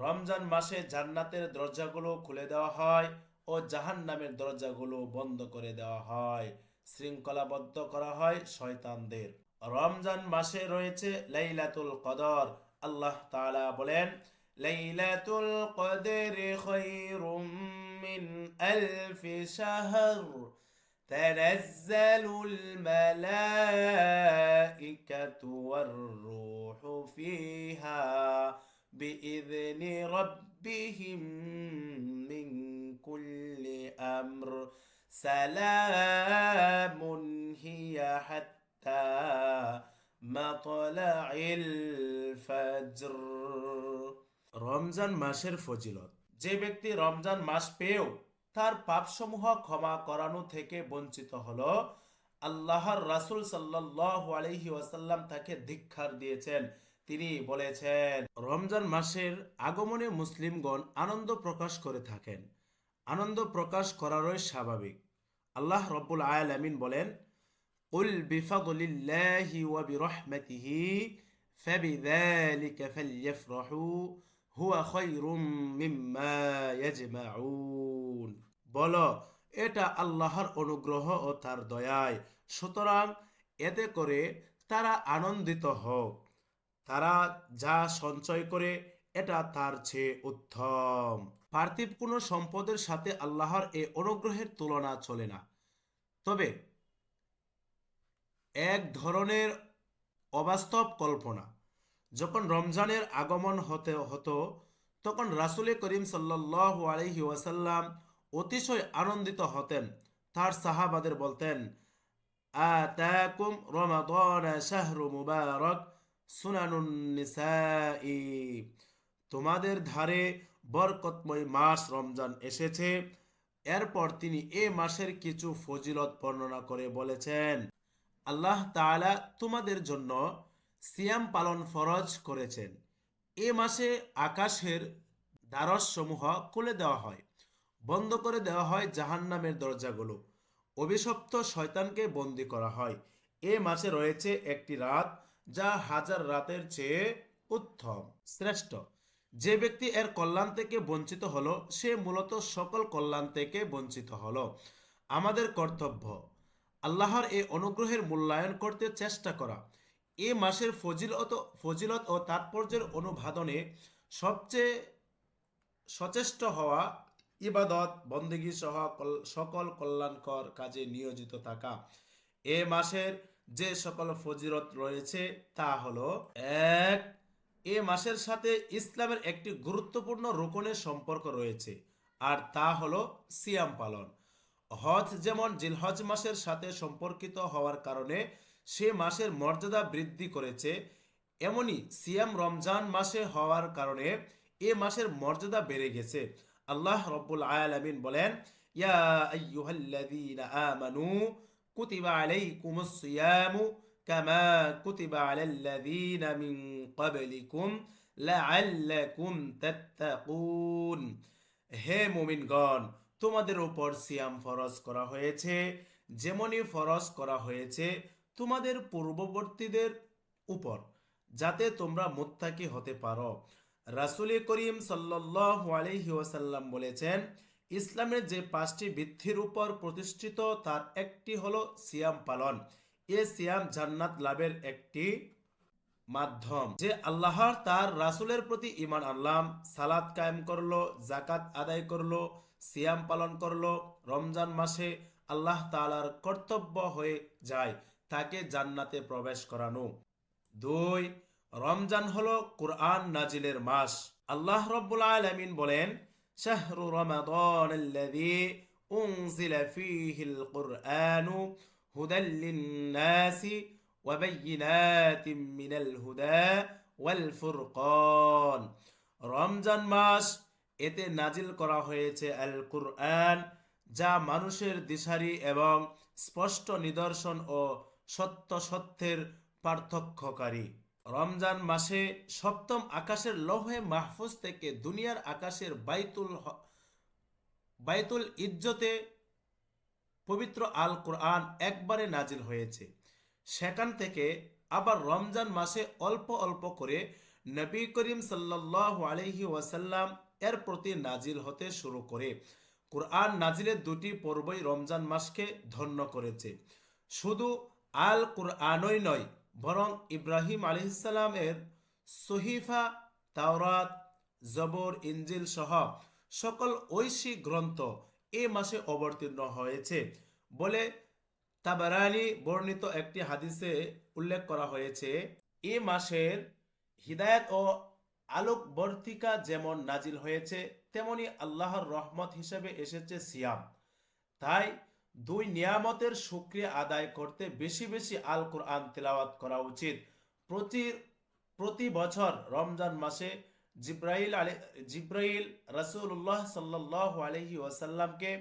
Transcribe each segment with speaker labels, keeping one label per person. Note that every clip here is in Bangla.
Speaker 1: রমজান মাসে জান্নাতের দরজাগুলো খুলে দেওয়া হয় ও জাহান্নামের দরজাগুলো বন্ধ করে দেওয়া হয় শৃঙ্খলাবদ্ধ করা হয় শয়তানদের রমজান মাসে রয়েছে লাইলাতুল কদর আল্লাহ তাআলা বলেন লাইলাতুল কদর খায়রুম মিন আলফি শাহর تنزل الملائكة والروح فيها بإذن ربهم من كل أمر سلام هي حتى مطلع الفجر রমজান মাসের ফজিলত যে ব্যক্তি রমজান মাস পেয়েও তার পাপসমূহ ক্ষমা করানো থেকে বঞ্চিত হলো আল্লাহর রাসূল সাল্লাল্লাহু আলাইহি ওয়াসাল্লাম তাকে ধিক্ষার দিয়েছেন তিনি বলেছেন রমজান মাসের আগমনে মুসলিমগণ আনন্দ প্রকাশ করে থাকেন আনন্দ প্রকাশ করারই স্বাভাবিক আল্লাহ রব্বুল আলামিন বলেন قل بفضل الله وبرحمته فبذلك فليفرحوا هو خير مما يجمعون বলো এটা আল্লাহর অনুগ্রহ ও তার দয়ায় সুতরাং এতে করে তারা আনন্দিত হোক তারা যা সঞ্চয় করে, এটা তার চেয়ে উত্তম। পার্থিব কোনো সম্পদের সাথে আল্লাহর এ অনুগ্রহের তুলনা চলে না। তবে এক ধরনের অবাস্তব কল্পনা, যখন রমজানের আগমন হতে, হতো, তখন রাসুলে করিম সাল্লাহ আলহি ওয়াসাল্লাম অতিশয় আনন্দিত হতেন। তার সাহাবাদের বলতেন, আতাকুম রমাদান শাহরু মুবারক সুনানুন নিসাই, তোমাদের ধারে বরকতময় মাস রমজান এসেছে। এরপর তিনি এ মাসের কিছু ফজিলত বর্ণনা করে বলেছেন, আল্লাহ তাআলা তোমাদের জন্য সিয়াম পালন ফরজ করেছেন। এ মাসে আকাশের দ্বারসমূহ খুলে দেওয়া হয়, বন্ধ করে দেওয়া হয় জাহান্নামের দরজাগুলো। অভিশপ্ত শয়তানকে বন্দি করা হয়। এ মাসে রয়েছে একটি রাত যা হাজার রাতের চেয়ে উত্তম, শ্রেষ্ঠ। যে ব্যক্তি এর কল্যাণ থেকে বঞ্চিত হলো, সে মূলত সকল কল্যাণ থেকে বঞ্চিত হলো। আমাদের কর্তব্য, আল্লাহর এই অনুগ্রহের মূল্যায়ন করতে চেষ্টা করা। এ মাসের ফজিলত ফজিলত ও তাৎপর্যের অনুভাদনে সবচেয়ে সচেষ্ট হওয়া ইবাদত, বন্দেগী সহ কল- সকল কল্যাণকর কাজে নিয়োজিত থাকা। এ মাসের যে সকল ফজিরত রয়েছে তা হলো এক, এ মাসের সাথে ইসলামের একটি গুরুত্বপূর্ণ রোকনের সম্পর্ক রয়েছে। আর তা হলো সিয়াম পালন। হজ যেমন জিলহজ মাসের সাথে সম্পর্কিত হওয়ার কারণে সে মাসের মর্যাদা বৃদ্ধি করেছে, এমনই সিয়াম রমজান মাসে হওয়ার কারণে এ মাসের মর্যাদা বেড়ে গেছে। আল্লাহ রব্বুল আলামিন বলেন, ইয়া আমানু কুতিবা আলাইকুমুস সিয়ামু কামা কুতিবা আলাল্লাযীনা মিন ক্বাবলিকুম লাআল্লাকুম তাত্তাকুন হে মুমিনগণ, তোমাদের উপর সিয়াম ফরজ করা হয়েছে, যেমনই ফরজ করা হয়েছে তোমাদের পূর্ববর্তীদের উপর, যাতে তোমরা মুত্তাকি হতে পারো। রাসূল করিম সাল্লাল্লাহু আলাইহি ওয়াসাল্লাম বলেছেন ইসলামের যে পাঁচটি ভিত্তির উপর প্রতিষ্ঠিত, তার একটি হল সিয়াম পালন। এ সিয়াম জান্নাত লাভের একটি মাধ্যম। যে আল্লাহর তার রাসূলের প্রতি ঈমান আনলাম সালাদ কায়েম করল জাকাত আদায় করল, সিয়াম পালন করল, রমজান মাসে আল্লাহ তাআলার কর্তব্য হয়ে যায়, তাকে জান্নাতে প্রবেশ করানো। দুই, রমজান হলো কোরআন নাজিলের মাস। আল্লাহ রব্বুল আলামিন বলেন আল্লাযী উনজিলা ফীহিল কুরআনু হুদাল লিন-নাসি ওয়া বায়্যিনাতিন মিনাল হুদা ওয়াল ফুরকান রমজান মাস এতে নাজিল করা হয়েছে আল কুরআন যা মানুষের দিশারি এবং স্পষ্ট নিদর্শন ও সত্য সত্যের পার্থক্যকারী। রমজান মাসে সপ্তম আকাশের লৌহে মাহফুজ থেকে দুনিয়ার আকাশের বাইতুল বাইতুল ইজ্জতে পবিত্র আল কোরআন একবারে নাজিল হয়েছে। সেখান থেকে আবার রমজান মাসে অল্প অল্প করে নবী করিম সাল্লাহ আলহি ওয়াসাল্লাম এর প্রতি নাজিল হতে শুরু করে। কোরআন নাজিলের দুটি পর্বই রমজান মাসকে ধন্য করেছে। শুধু আল কোরআনই নয় বরং ইব্রাহিম আলিহিসাল্লামের সহিফা, তাওরাত, জবর ইঞ্জিল সহ সকল ঐশী গ্রন্থ এ মাসে অবতীর্ণ হয়েছে বলে তাবারানি বর্ণিত একটি হাদিসে উল্লেখ করা হয়েছে। এ মাসের হিদায়ত ও আলোক বর্তিকা যেমন নাজিল হয়েছে, তেমনি আল্লাহর রহমত হিসেবে এসেছে সিয়াম। তাই দুই নিয়ামতের সুক্রিয়া আদায় করতে বেশি বেশি আল কোরআন তেলাওয়াত করা উচিত। প্রতি প্রতি বছর রমজান মাসে জিব্রাইল আলী, জিব্রাইল রাসূলুল্লাহ সাল্লাহ আলহি ওয়াসাল্লামকে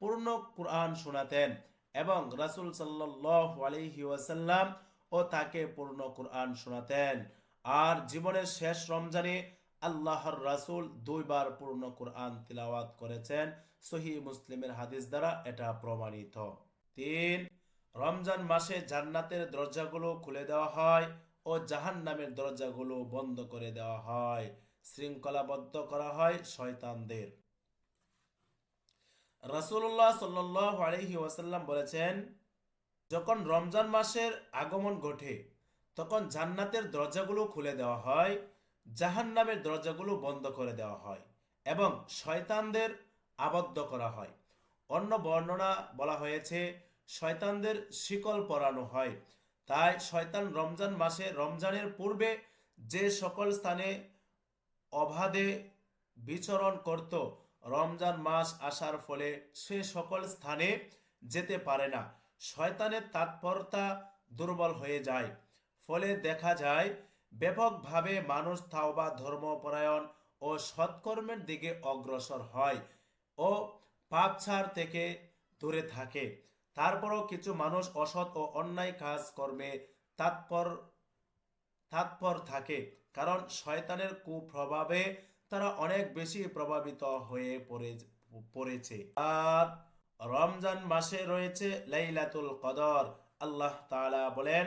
Speaker 1: পূর্ণ কোরআন শোনাতেন এবং রাসূল সাল্লাহ আলহি ওয়াসাল্লাম ও তাকে পূর্ণ কোরআন শোনাতেন। আর জীবনের শেষ রমজানে আল্লাহর রাসূল দুইবার পূর্ণ কোরআন তিলাওয়াত করেছেন। সহি মুসলিমের হাদিস দ্বারা এটা প্রমাণিত। তিন, রমজান মাসে জান্নাতের দরজাগুলো খুলে দেওয়া হয় ও জাহান নামের দরজাগুলো বন্ধ করে দেওয়া হয়। শৃঙ্খলাবদ্ধ করা হয় শয়তানদের। রাসূলুল্লাহ সাল্লাহ আলহি ওয়াসাল্লাম বলেছেন, যখন রমজান মাসের আগমন ঘটে, তখন জান্নাতের দরজাগুলো খুলে দেওয়া হয় জাহান নামের দরজাগুলো বন্ধ করে দেওয়া হয় এবং শয়তানদের আবদ্ধ করা হয়। অন্য বর্ণনা বলা হয়েছে, শয়তানদের শিকল পরানো হয়। তাই শয়তান রমজান মাসে রমজানের পূর্বে যে সকল স্থানে অবাধে বিচরণ করত, রমজান মাস আসার ফলে সে সকল স্থানে যেতে পারে না। শয়তানের তৎপরতা দুর্বল হয়ে যায়। ফলে দেখা যায় ব্যাপকভাবে মানুষ তাওবা, ধর্মপরায়ণ ও সৎকর্মের দিকে অগ্রসর হয় ও পাপ ছাড় থেকে দূরে থাকে। তারপরও কিছু মানুষ অসৎ ও অন্যায় কাজ কর্মে তাৎপর তাৎপর থাকে, কারণ শয়তানের কুপ্রভাবে তারা অনেক বেশি প্রভাবিত হয়ে পড়ে, পড়েছে। আর রমজান মাসে রয়েছে লাইলাতুল কদর। আল্লাহ তাআলা বলেন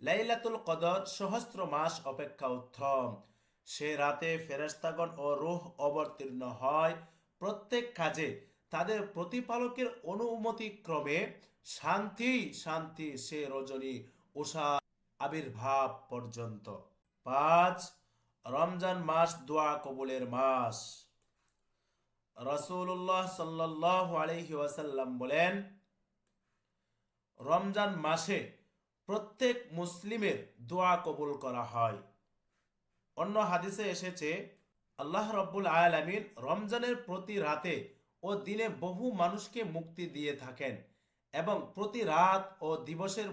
Speaker 1: লাইলাতুল কদর সহস্র মাস অপেক্ষা উত্তম। সে রাতে ফেরেস্তাগণ ও রুহ অবতীর্ণ হয়। প্রত্যেক কাজে তাদের প্রতিপালকের অনুমতি ক্রমে শান্তি শান্তি সে রজনী উষা আবির্ভাব পর্যন্ত। পাঁচ, রমজান মাস দোয়া কবুলের মাস। রসুল্লাহ সাল্লাহ আলহি ওয়াসাল্লাম বলেন, রমজান মাসে প্রত্যেক মুসলিমের দোয়া কবুল করা হয়। অন্য হাদিসে এসেছে, আল্লাহ রব্বুল আয়ালামিন রমজানের প্রতি রাতে ও দিনে বহু মানুষকে মুক্তি দিয়ে থাকেন এবং প্রতি রাত ও দিবসের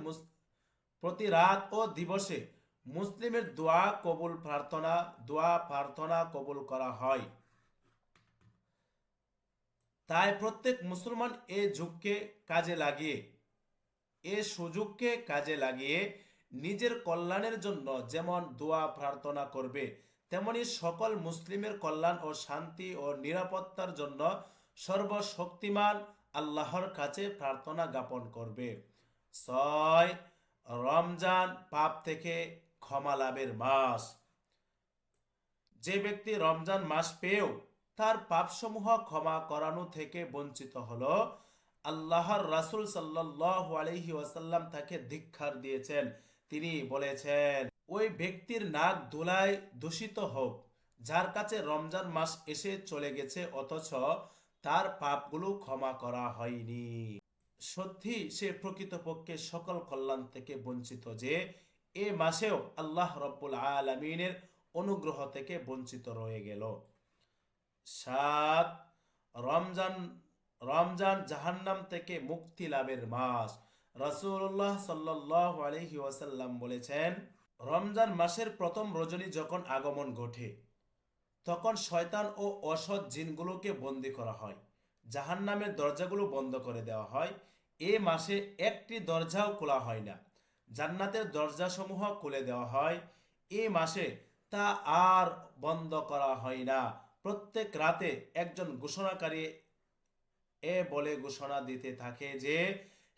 Speaker 1: প্রতি রাত ও দিবসে মুসলিমের দোয়া কবুল প্রার্থনা, দোয়া প্রার্থনা কবুল করা হয়। তাই প্রত্যেক মুসলমান এ যুগকে কাজে লাগিয়ে এ সুযোগকে কাজে লাগিয়ে নিজের কল্যাণের জন্য যেমন দোয়া, প্রার্থনা করবে, তেমনি সকল মুসলিমের কল্যাণ ও শান্তি ও নিরাপত্তার জন্য সর্বশক্তিমান আল্লাহর কাছে প্রার্থনা জ্ঞাপন করবে। ছয়, রমজান পাপ থেকে ক্ষমা লাভের মাস। যে ব্যক্তি রমজান মাস পেয়েও তার পাপসমূহ ক্ষমা করানো থেকে বঞ্চিত হলো আল্লাহর রাসুল সাল্লাহ আলহি ওয়াসাল্লাম তাকে ধিক্ষার দিয়েছেন। তিনি বলেছেন, ওই ব্যক্তির নাক ধুলায় দূষিত হোক, যার কাছে রমজান মাস এসে চলে গেছে অথচ তার পাপগুলো ক্ষমা করা হয়নি। সত্যি, সে প্রকৃতপক্ষে সকল কল্যাণ থেকে বঞ্চিত যে এ মাসেও আল্লাহ রব্বুল আলমিনের অনুগ্রহ থেকে বঞ্চিত রয়ে গেল। সাত, রমজান রমজান জাহান্নাম থেকে মুক্তি লাভের মাস। রাসূলুল্লাহ সাল্লাল্লাহু আলাইহি ওয়াসাল্লাম বলেছেন, রমজান মাসের প্রথম রজনী যখন আগমন ঘটে, তখন শয়তান ও অসৎ জিনগুলোকে বন্দি করা হয়। জাহান নামের দরজাগুলো বন্ধ করে দেওয়া হয়। এ মাসে একটি দরজাও খোলা হয় না। জান্নাতের দরজাসমূহ খুলে দেওয়া হয়। এ মাসে তা আর বন্ধ করা হয় না। প্রত্যেক রাতে একজন ঘোষণাকারী এ বলে ঘোষণা দিতে থাকে যে,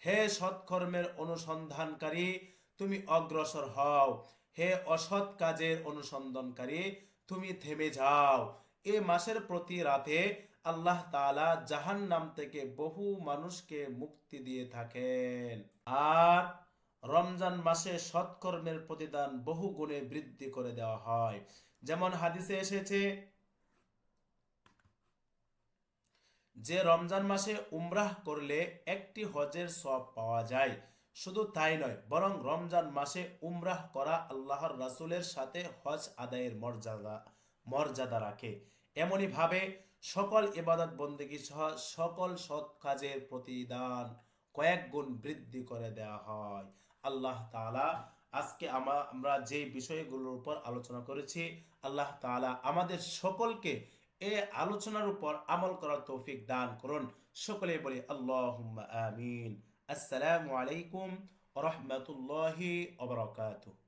Speaker 1: হে সৎকর্মের অনুসন্ধানকারী, তুমি অগ্রসর হও। হে অসৎ কাজের অনুসন্ধানকারী, তুমি থেমে যাও। এ মাসের প্রতি রাতে আল্লাহ তাআলা জাহান নাম থেকে বহু মানুষকে মুক্তি দিয়ে থাকেন। আর রমজান মাসে সৎকর্মের প্রতিদান বহু গুণে বৃদ্ধি করে দেওয়া হয়। যেমন হাদিসে এসেছে যে রমজান মাসে উমরাহ করলে একটি হজের সব পাওয়া যায়। শুধু তাই নয়, বরং রমজান মাসে উমরাহ করা আল্লাহর রাসূলের সাথে হজ আদায়ের মর্যাদা মর্যাদা রাখে। এমনই ভাবে সকল ইবাদত বন্দেগী সহ সকল সৎ কাজের প্রতিদান কয়েক গুণ বৃদ্ধি করে দেওয়া হয়। আল্লাহ তাআলা আজকে আমরা যে বিষয়গুলোর উপর আলোচনা করেছি, আল্লাহ তাআলা আমাদের সকলকে এ আলোচনার উপর আমল করার তৌফিক দান করুন। সকলে বলি আল্লাহ আমিন। আসসালামু আলাইকুম রাহমাতুল্লাহি ওয়া বারাকাতুহু।